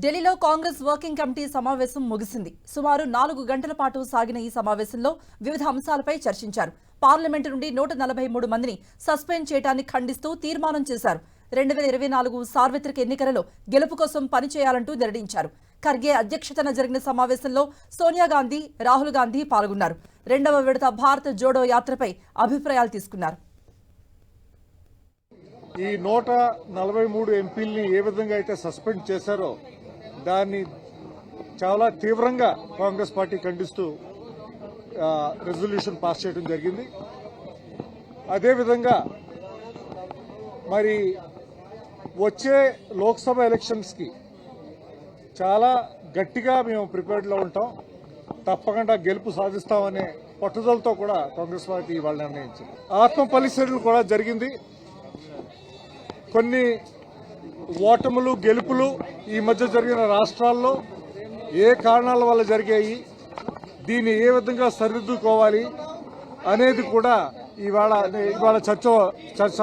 ఢిల్లీలో Congress working committee సమావేశం ముగిసింది. సుమారు నాలుగు గంటల పాటు సాగిన ఈ సమావేశంలో వివిధ అంశాలపై చర్చించారు. పార్లమెంటు నుండి నూట నలభై మూడు మందిని సస్పెండ్ చేయడాన్ని ఖండిస్తూ తీర్మానం చేశారు. రెండు వేల ఇరవై నాలుగు సార్వత్రిక ఎన్నికలలో గెలుపు కోసం పనిచేయాలంటూ నిర్ణయించారు. ఖర్గే అధ్యక్షతన జరిగిన సమావేశంలో సోనియా గాంధీ రాహుల్ గాంధీ పాల్గొన్నారు. రెండవ విడత భారత్ జోడో యాత్రపై అభిప్రాయాలు తీసుకున్నారు. ఈ నూట నలభై మూడు ఎంపీల్ని ఏ విధంగా అయితే సస్పెండ్ చేశారో దాన్ని చాలా తీవ్రంగా కాంగ్రెస్ పార్టీ ఖండిస్తూ రెజల్యూషన్ పాస్ చేయడం జరిగింది. అదేవిధంగా మరి వచ్చే లోక్సభ ఎలక్షన్స్కి చాలా గట్టిగా మేము ప్రిపేర్డ్లో ఉంటాం. తప్పకుండా గెలుపు సాధిస్తామనే పట్టుదలతో కూడా కాంగ్రెస్ పార్టీ ఇవాళ నిర్ణయించింది. ఆత్మ పరిశీలన కూడా జరిగింది. కొన్ని ఓటములు గెలుపులు ఈ మధ్య జరిగిన రాష్ట్రాల్లో ఏ కారణాల వల్ల జరిగాయి దీన్ని ఏ విధంగా సరిదిద్దుకోవాలి అనేది కూడా ఇవాళ ఇవాళ చర్చ చర్చ